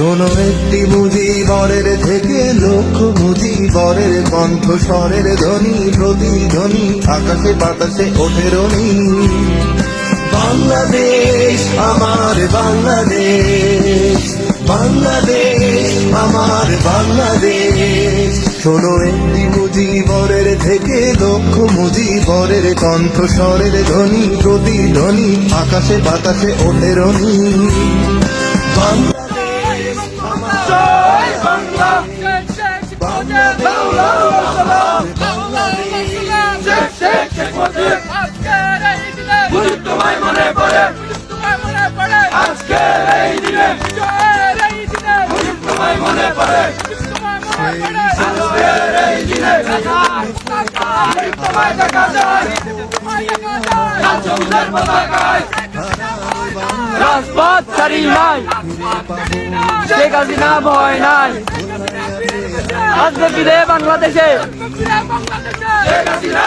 শোনো একটি মুজিবরের থেকে লক্ষ মুজিবরের কণ্ঠ স্বরের ধ্বনি, প্রতিধ্বনি, আকাশে বাতাসে ওঠে বাংলাদেশ আমার বাংলাদেশ বাংলাদেশ আমার বাংলাদেশ। শোনো একটি মুজিবরের থেকে লক্ষ মুজিবরের কণ্ঠ স্বরের ধ্বনি, প্রতিধ্বনি, আকাশে বাতাসে ওঠে রনি বাংলাদেশ তোমায় মনে পড়ে। আজকের এই নাই। শেখ হাসিনা ভয় নাই। আসবে ফিরে বাংলাদেশে। শেখ হাসিনা